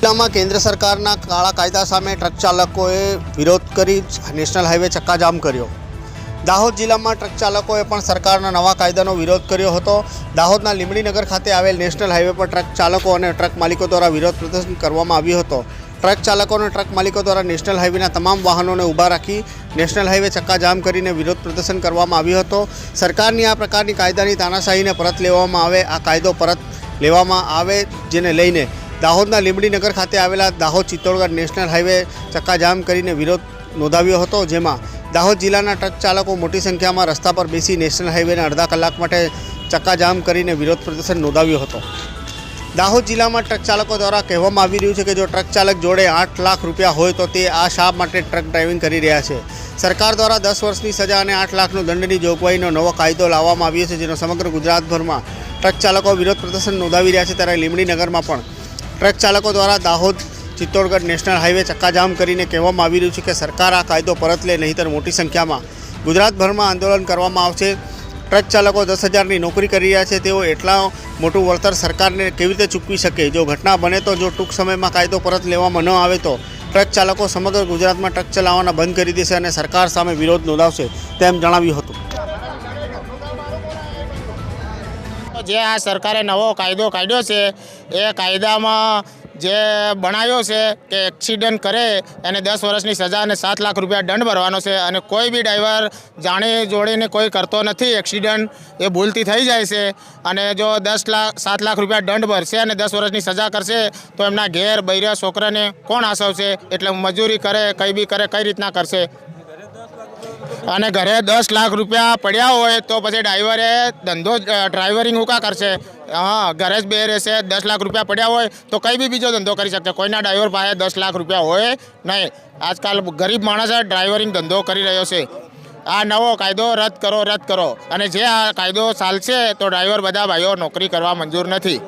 જિલ્લામાં કેન્દ્ર સરકારના કાળા કાયદા સામે ટ્રક ચાલકોએ વિરોધ કરી નેશનલ હાઈવે ચક્કાજામ કર્યો. દાહોદ જિલ્લામાં ટ્રક ચાલકોએ પણ સરકારના નવા કાયદાનો વિરોધ કર્યો હતો. દાહોદના લીંબડીનગર ખાતે આવેલ નેશનલ હાઈવે પર ટ્રક ચાલકો અને ટ્રક માલિકો દ્વારા વિરોધ પ્રદર્શન કરવામાં આવ્યો હતો. ટ્રક ચાલકો અને ટ્રક માલિકો દ્વારા નેશનલ હાઈવેના તમામ વાહનોને ઊભા રાખી નેશનલ હાઈવે ચક્કાજામ કરીને વિરોધ પ્રદર્શન કરવામાં આવ્યો હતો. સરકારની આ પ્રકારની કાયદાની તાનાશાહીને પરત લેવામાં આવે, આ કાયદો પરત લેવામાં આવે, જેને લઈને દાહોદના લીંબડીનગર ખાતે આવેલા દાહોદ ચિત્તોડગઢ નેશનલ હાઈવે ચક્કાજામ કરીને વિરોધ નોંધાવ્યો હતો, જેમાં દાહોદ જિલ્લાના ટ્રક ચાલકો મોટી સંખ્યામાં રસ્તા પર બેસી નેશનલ હાઈવેના અડધા કલાક માટે ચક્કાજામ કરીને વિરોધ પ્રદર્શન નોંધાવ્યો હતો. દાહોદ જિલ્લામાં ટ્રક ચાલકો દ્વારા કહેવામાં આવી રહ્યું છે કે જો ટ્રક ચાલક જોડે આઠ લાખ રૂપિયા હોય તો તે આ શા માટે ટ્રક ડ્રાઇવિંગ કરી રહ્યા છે. સરકાર દ્વારા દસ વર્ષની સજા અને આઠ લાખનો દંડની જોગવાઈનો નવો કાયદો લાવવામાં આવ્યો છે, જેનો સમગ્ર ગુજરાતભરમાં ટ્રક ચાલકો વિરોધ પ્રદર્શન નોંધાવી રહ્યા છે. ત્યારે લીંબડીનગરમાં પણ ટ્રક ચાલકો દ્વારા દાહોદ ચિત્તોડગઢ નેશનલ હાઈવે ચક્કાજામ કરીને કહેવામાં આવી રહ્યું છે કે સરકાર આ કાયદો પરત લે, નહીંતર મોટી સંખ્યામાં ગુજરાતભરમાં આંદોલન કરવામાં આવશે. ટ્રક ચાલકો દસ હજારની નોકરી કરી રહ્યા છે. તેઓ એટલા મોટું વળતર સરકારને કેવી રીતે ચૂકવી શકે? જો ઘટના બને તો, જો ટૂંક સમયમાં કાયદો પરત લેવામાં ન આવે તો ટ્રક ચાલકો સમગ્ર ગુજરાતમાં ટ્રક ચલાવવાના બંધ કરી દેશે અને સરકાર સામે વિરોધ નોંધાવશે તેમ જણાવ્યું હતું. જે આ સરકારે નવો કાયદો કાઢ્યો છે, એ કાયદામાં જે બનાવ્યો છે કે એક્સિડન્ટ કરે, એને દસ વર્ષની સજા અને સાત લાખ રૂપિયા દંડ ભરવાનો છે અને કોઈ બી ડ્રાઈવર જાણી જોડીને કોઈ કરતો નથી એક્સિડન્ટ એ ભૂલથી થઈ જાય છે. અને જો દસ લાખ, સાત લાખ રૂપિયા દંડ ભરશે અને દસ વર્ષની સજા કરશે, તો એમના ઘેર બૈરા છોકરાને કોણ આસવશે એટલે મજૂરી કરે, કંઈ બી કરે, કઈ રીતના કરશે? અને ઘરે દસ લાખ રૂપિયા પડ્યા હોય તો પછી ડ્રાઈવરે ધંધો ડ્રાઈવરિંગ ઊંકા કરશે? હા, ઘરે જ બે રહેશે, દસ લાખ રૂપિયા પડ્યા હોય તો કંઈ બી બીજો ધંધો કરી શકશે. કોઈના ડ્રાઈવર પાસે દસ લાખ રૂપિયા હોય નહીં. આજકાલ ગરીબ માણસ ડ્રાઈવરિંગ ધંધો કરી રહ્યો છે. આ નવો કાયદો રદ કરો રદ કરો. અને જે આ કાયદો ચાલશે તો ડ્રાઈવર બધા ભાઈઓ નોકરી કરવા મંજૂર નથી.